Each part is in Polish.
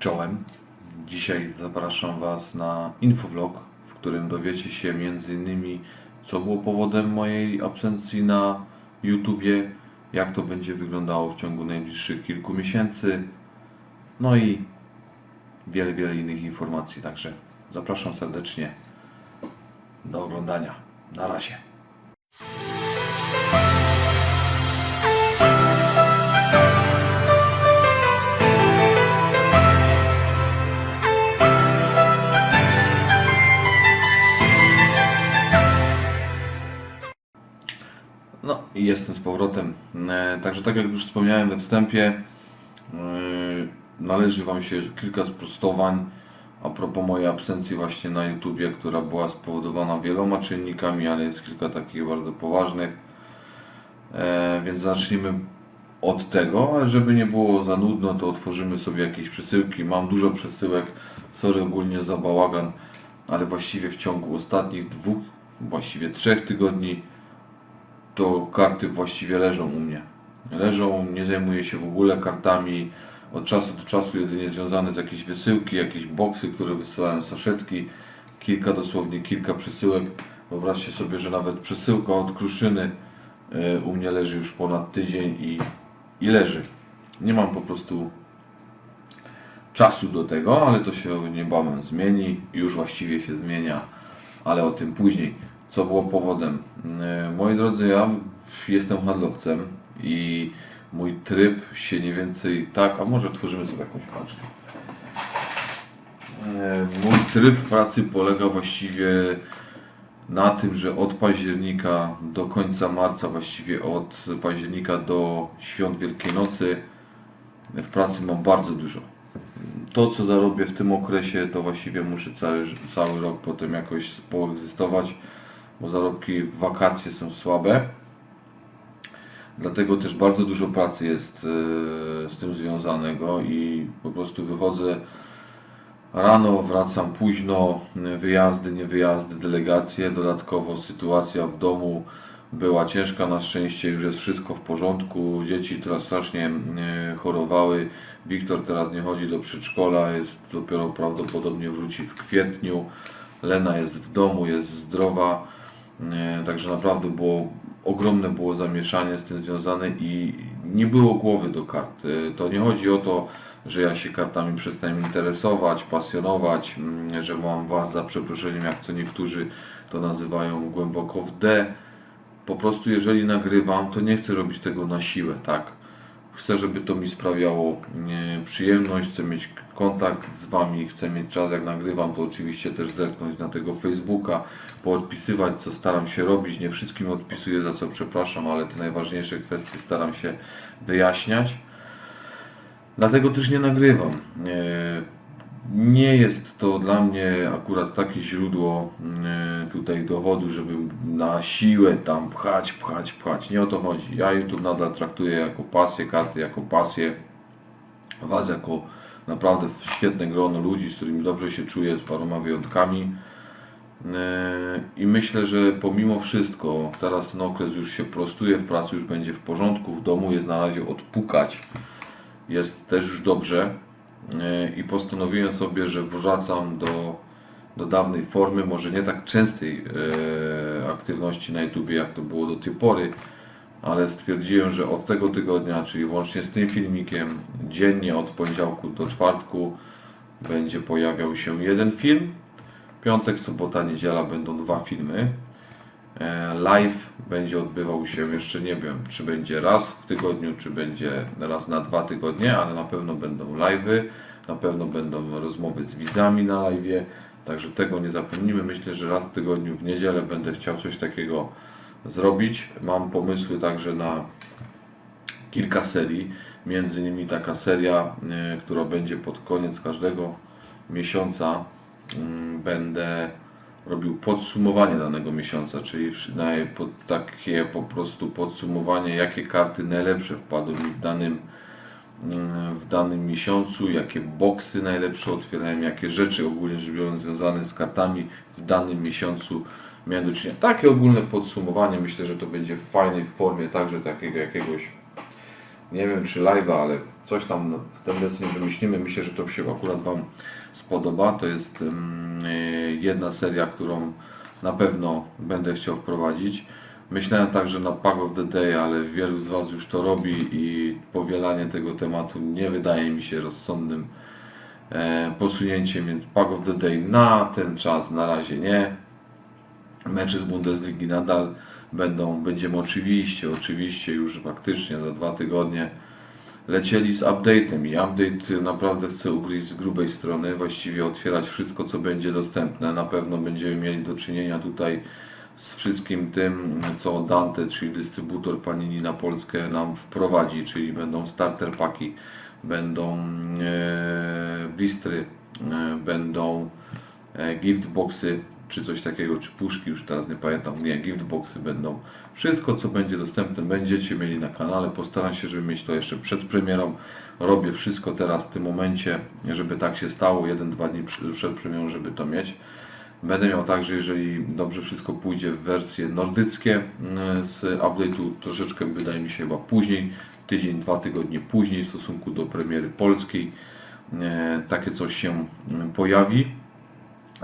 Czołem. Dzisiaj zapraszam Was na infovlog, w którym dowiecie się m.in. co było powodem mojej absencji na YouTubie, jak to będzie wyglądało w ciągu najbliższych kilku miesięcy, no i wiele, wiele innych informacji. Także zapraszam serdecznie do oglądania. Na razie. Jestem z powrotem. E, Także tak jak już wspomniałem we wstępie, e, należy Wam się kilka sprostowań a propos mojej absencji właśnie na YouTubie, która była spowodowana wieloma czynnikami, ale jest kilka takich bardzo poważnych. E, Więc zacznijmy od tego, żeby nie było za nudno, to otworzymy sobie jakieś przesyłki. Mam dużo przesyłek, sorry ogólnie za bałagan, ale właściwie w ciągu ostatnich dwóch, właściwie trzech tygodni to karty właściwie leżą u mnie. Leżą, nie zajmuję się w ogóle kartami. Od czasu do czasu jedynie związane z jakieś wysyłki, jakieś boksy, które wysyłałem saszetki, kilka dosłownie kilka przesyłek. Wyobraźcie sobie, że nawet przesyłka od Kruszyny e, u mnie leży już ponad tydzień i, i leży. Nie mam po prostu czasu do tego, ale to się niebawem zmieni. Już właściwie się zmienia, ale o tym później. Co było powodem? E, Moi drodzy, ja jestem handlowcem i mój tryb się mniej więcej tak, a może tworzymy sobie jakąś paczkę. E, Mój tryb pracy polega właściwie na tym, że od października do końca marca, właściwie od października do świąt Wielkiej Nocy w pracy mam bardzo dużo. To co zarobię w tym okresie to właściwie muszę cały, cały rok potem jakoś poegzystować, bo zarobki w wakacje są słabe. Dlatego też bardzo dużo pracy jest e, z tym związanego i po prostu wychodzę rano, wracam późno, wyjazdy, nie wyjazdy, delegacje, dodatkowo sytuacja w domu była ciężka, na szczęście już jest wszystko w porządku, dzieci teraz strasznie e, chorowały, Wiktor teraz nie chodzi do przedszkola, jest dopiero prawdopodobnie wróci w kwietniu, Lena jest w domu, jest zdrowa, także naprawdę było ogromne było zamieszanie z tym związane i nie było głowy do kart. E, To nie chodzi o to, że ja się kartami przestałem interesować, pasjonować, mm, że mam was za przeproszeniem, jak co niektórzy to nazywają głęboko w D. Po prostu jeżeli nagrywam, to nie chcę robić tego na siłę, tak? Chcę, żeby to mi sprawiało e, przyjemność, chcę mieć kontakt z Wami, chcę mieć czas jak nagrywam, to oczywiście też zerknąć na tego Facebooka, poodpisywać, co staram się robić. Nie wszystkim odpisuję, za co przepraszam, ale te najważniejsze kwestie staram się wyjaśniać. Dlatego też nie nagrywam. Nie jest to dla mnie akurat takie źródło e, tutaj dochodu, żeby na siłę tam pchać, pchać, pchać. Nie o to chodzi. Ja YouTube nadal traktuję jako pasję, karty jako pasję. Was jako naprawdę świetne grono ludzi, z którymi dobrze się czuję, z paroma wyjątkami. E, I myślę, że pomimo wszystko, teraz ten okres już się prostuje, w pracy już będzie w porządku, w domu jest na razie odpukać jest też już dobrze i postanowiłem sobie, że wracam do, do dawnej formy, może nie tak częstej e, aktywności na YouTube, jak to było do tej pory, ale stwierdziłem, że od tego tygodnia, czyli łącznie z tym filmikiem, dziennie od poniedziałku do czwartku będzie pojawiał się jeden film. Piątek, sobota, niedziela będą dwa filmy. E, Live będzie odbywał się, jeszcze nie wiem, czy będzie raz w tygodniu, czy będzie raz na dwa tygodnie, ale na pewno będą live'y, na pewno będą rozmowy z widzami na live'ie, także tego nie zapomnimy. Myślę, że raz w tygodniu w niedzielę będę chciał coś takiego zrobić. Mam pomysły także na kilka serii, między innymi taka seria, e, która będzie pod koniec każdego miesiąca. Mm, Będę robił podsumowanie danego miesiąca, czyli takie po prostu podsumowanie, jakie karty najlepsze wpadły mi w danym, mm, w danym miesiącu, jakie boksy najlepsze otwierałem, jakie rzeczy ogólnie rzecz biorąc związane z kartami w danym miesiącu miałem do czynienia. Takie ogólne podsumowanie, myślę, że to będzie w fajnej formie także takiego jakiegoś nie wiem czy live'a, ale coś tam w ten deseń wymyślimy. Myślę, że to się akurat Wam spodoba. To jest y, jedna seria, którą na pewno będę chciał wprowadzić. Myślałem także na Pack of the Day, ale wielu z Was już to robi i powielanie tego tematu nie wydaje mi się rozsądnym e, posunięciem, więc Pack of the Day na ten czas na razie nie. Mecze z Bundesligi nadal będą, będziemy oczywiście, oczywiście już faktycznie za dwa tygodnie lecieli z update'em i update naprawdę chcę ugryźć z grubej strony, właściwie otwierać wszystko co będzie dostępne. Na pewno będziemy mieli do czynienia tutaj z wszystkim tym, co Dante, czyli dystrybutor Panini na Polskę nam wprowadzi, czyli będą starter paki, będą e, blistry, e, będą e, gift boxy, czy coś takiego, czy puszki, już teraz nie pamiętam, nie, gift boxy będą. Wszystko, co będzie dostępne, będziecie mieli na kanale. Postaram się, żeby mieć to jeszcze przed premierą. Robię wszystko teraz w tym momencie, żeby tak się stało, jeden, dwa dni przy- przed premierą, żeby to mieć. Będę miał także, jeżeli dobrze wszystko pójdzie, w wersje nordyckie mm, z update'u, troszeczkę wydaje mi się chyba później, tydzień, dwa tygodnie później w stosunku do premiery polskiej. E, Takie coś się mm, pojawi.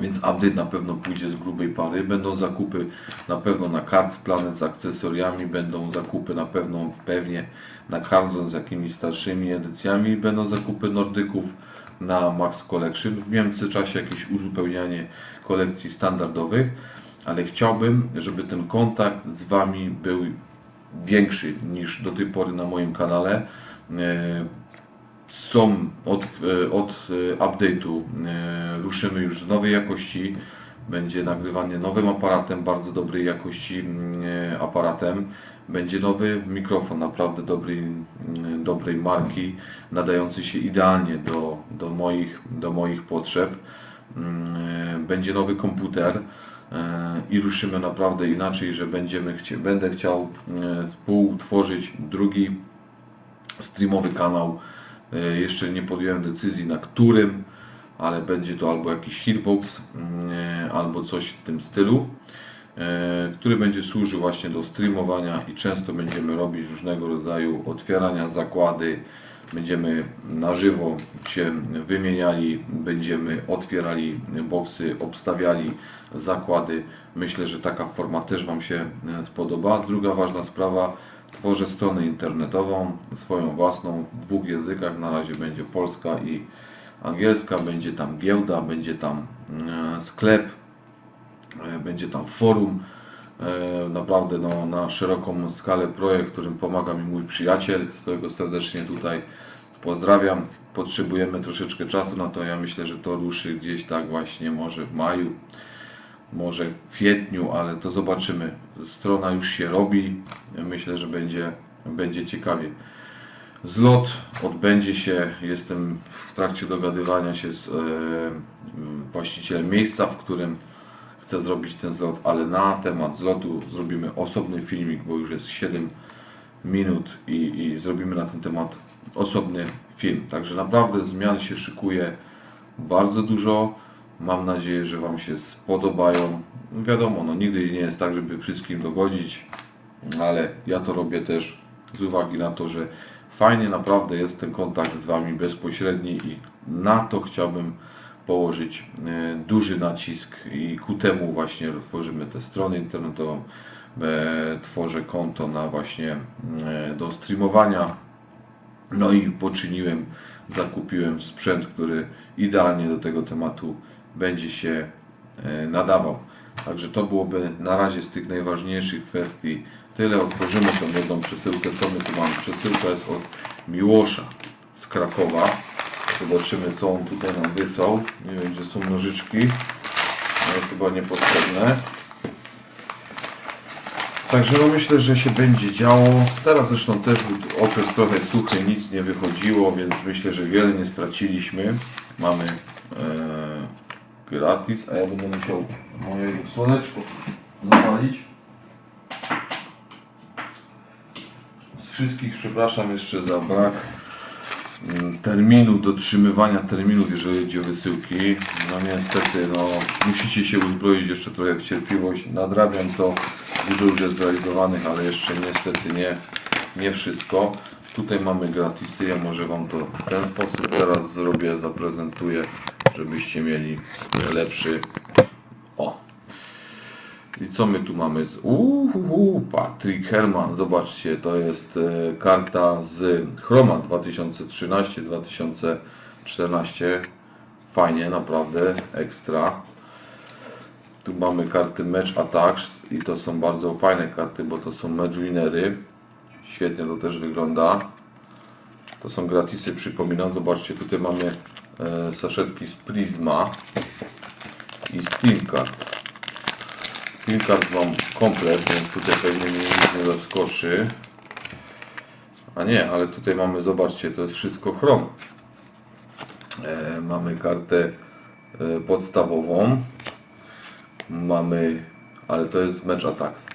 Więc update na pewno pójdzie z grubej pary. Będą zakupy na pewno na Cards Planet z akcesoriami, będą zakupy na pewno pewnie na Cardzon z jakimiś starszymi edycjami, będą zakupy Nordyków na Max Collection. W międzyczasie jakieś uzupełnianie kolekcji standardowych, ale chciałbym, żeby ten kontakt z Wami był większy niż do tej pory na moim kanale. Są od, e, od e, update'u e, ruszymy już z nowej jakości. Będzie nagrywanie nowym aparatem, bardzo dobrej jakości aparatem. Będzie nowy mikrofon naprawdę dobrej, dobrej marki, nadający się idealnie do, do, moich, do moich potrzeb. Będzie nowy komputer i ruszymy naprawdę inaczej, że będziemy chcie, będę chciał współtworzyć drugi streamowy kanał. E, Jeszcze nie podjąłem decyzji na którym, ale będzie to albo jakiś hitbox, mm, albo coś w tym stylu, e, który będzie służył właśnie do streamowania i często będziemy robić różnego rodzaju otwierania zakłady, będziemy na żywo się wymieniali, będziemy otwierali boksy, obstawiali zakłady. Myślę, że taka forma też Wam się e, spodoba. Druga ważna sprawa, tworzę stronę internetową, swoją własną, w dwóch językach, na razie będzie polska i angielska, będzie tam giełda, będzie tam e, sklep, e, będzie tam forum, E, naprawdę no, na szeroką skalę projekt, w którym pomaga mi mój przyjaciel, z którego serdecznie tutaj pozdrawiam. Potrzebujemy troszeczkę czasu na to, ja myślę, że to ruszy gdzieś tak właśnie może w maju, może w kwietniu, ale to zobaczymy. Strona już się robi, myślę, że będzie, będzie ciekawie. Zlot odbędzie się, jestem w trakcie dogadywania się z e, właścicielem miejsca, w którym chcę zrobić ten zlot, ale na temat zlotu zrobimy osobny filmik, bo już jest 7 minut i, i zrobimy na ten temat osobny film. Także naprawdę zmian się szykuje bardzo dużo. Mam nadzieję, że Wam się spodobają. Wiadomo, no nigdy nie jest tak, żeby wszystkim dogodzić, ale ja to robię też z uwagi na to, że fajnie naprawdę jest ten kontakt z Wami bezpośredni i na to chciałbym położyć e, duży nacisk i ku temu właśnie tworzymy tę stronę internetową, e, tworzę konto na właśnie e, do streamowania, no i poczyniłem, zakupiłem sprzęt, który idealnie do tego tematu będzie się e, nadawał. Także to byłoby na razie z tych najważniejszych kwestii tyle. Otworzymy tą jedną przesyłkę. Co my tu mamy? Przesyłka jest od Miłosza z Krakowa. Zobaczymy co on tutaj nam wysłał. Nie wiem gdzie są nożyczki. Ale chyba niepotrzebne. Także no myślę, że się będzie działo. Teraz zresztą też był okres trochę suchy, nic nie wychodziło, więc myślę, że wiele nie straciliśmy. Mamy e, gratis, a ja będę musiał moje słoneczko zapalić. Z wszystkich przepraszam jeszcze za brak mm, terminu, dotrzymywania terminów, jeżeli chodzi o wysyłki. No niestety, no musicie się uzbroić jeszcze trochę w cierpliwość. Nadrabiam to, dużo już jest zrealizowanych, ale jeszcze niestety nie, nie wszystko. Tutaj mamy gratisy, ja może Wam to w ten sposób teraz zrobię, zaprezentuję, żebyście mieli lepszy. O! I co my tu mamy? Uuu, Patrick Herman, zobaczcie, to jest e, karta z Chroma 2013-2014. Fajnie, naprawdę, ekstra. Tu mamy karty Match Attacks i to są bardzo fajne karty, bo to są match winery. Świetnie to też wygląda. To są gratisy, przypominam. Zobaczcie, tutaj mamy saszetki z Prisma i Steam Card. Steam Card mam komplet, więc tutaj pewnie mnie nic nie zaskoczy. A nie, ale tutaj mamy, zobaczcie, to jest wszystko chrom. E, mamy kartę e, podstawową. Mamy, ale to jest Match Attacks.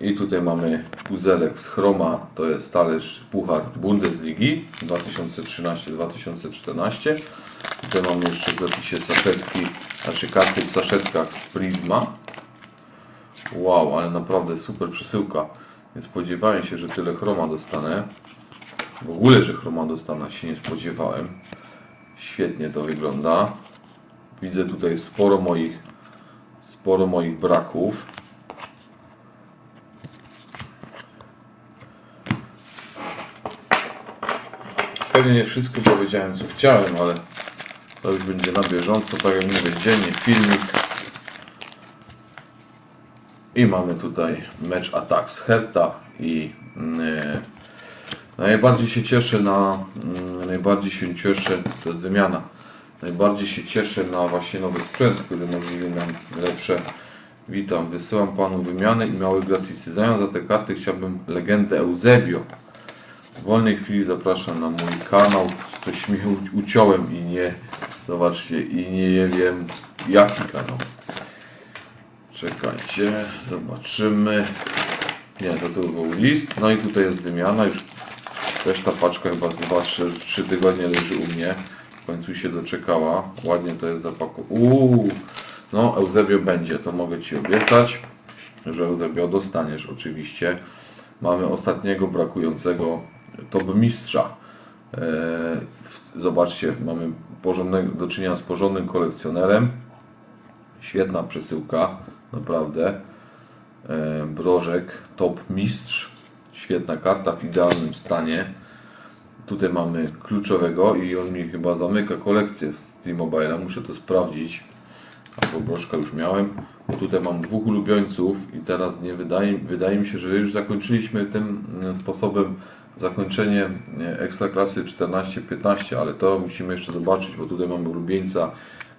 I tutaj mamy puzelek z Chroma, to jest talerz Puchar Bundesligi 2013-2014. Tutaj mamy jeszcze w zapisie saszetki, znaczy karty w saszetkach z Prisma. Wow, ale naprawdę super przesyłka. Nie spodziewałem się, że tyle chroma dostanę. W ogóle, że chroma dostanę się nie spodziewałem. Świetnie to wygląda. Widzę tutaj sporo moich, sporo moich braków. Pewnie nie wszystko powiedziałem co chciałem, ale to już będzie na bieżąco, tak jak mówię, dziennie filmik. I mamy tutaj mecz Attacks Herta i mm, najbardziej się cieszę na mm, najbardziej się cieszę, to jest wymiana. Najbardziej się cieszę na właśnie nowy sprzęt, który możliwi nam lepsze. Witam, wysyłam panu wymianę i małe gratisy. Zamiast za te karty chciałbym legendę Eusebio. W wolnej chwili zapraszam na mój kanał. Coś mi uciąłem i nie, zobaczcie, i nie wiem jaki kanał. Czekajcie, zobaczymy. Nie, to był list. No i tutaj jest wymiana. Już też ta paczka chyba z 2-3 tygodnie leży u mnie. W końcu się doczekała. Ładnie to jest zapakowane. Uuu, no Eusebio będzie, to mogę Ci obiecać, że Eusebio dostaniesz oczywiście. Mamy ostatniego brakującego top mistrza. W- zobaczcie, mamy porządnego, do czynienia z porządnym kolekcjonerem. Świetna przesyłka, naprawdę. E, Brożek, top mistrz. Świetna karta w idealnym stanie. Tutaj mamy kluczowego i on mi chyba zamyka kolekcję z T-Mobile. Muszę to sprawdzić. Albo brożka już miałem. Bo tutaj mam dwóch ulubieńców i teraz nie wydaje, wydaje mi się, że już zakończyliśmy tym mm, sposobem zakończenie Ekstraklasy 14-15, ale to musimy jeszcze zobaczyć, bo tutaj mamy ulubieńca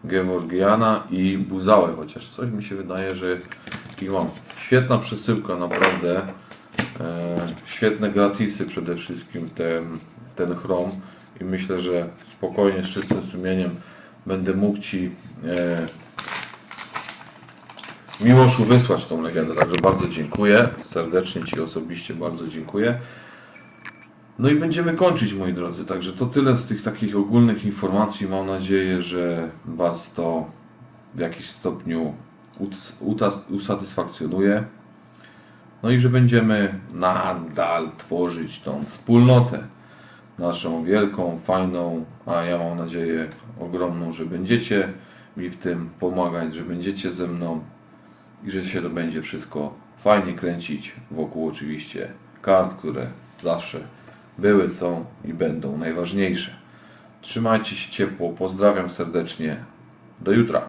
Georgiana i Buzałę, chociaż coś mi się wydaje, że ich mam. Świetna przesyłka, naprawdę. E, świetne gratisy przede wszystkim ten, ten chrom i myślę, że spokojnie, z czystym sumieniem będę mógł Ci e, Miłoszu wysłać tą legendę, także bardzo dziękuję, serdecznie Ci osobiście bardzo dziękuję. No i będziemy kończyć moi drodzy, także to tyle z tych takich ogólnych informacji, mam nadzieję, że Was to w jakiś stopniu usatysfakcjonuje. No i że będziemy nadal tworzyć tą wspólnotę. Naszą wielką, fajną, a ja mam nadzieję ogromną, że będziecie mi w tym pomagać, że będziecie ze mną i że się to będzie wszystko fajnie kręcić wokół oczywiście kart, które zawsze były, są i będą najważniejsze. Trzymajcie się ciepło, pozdrawiam serdecznie, do jutra.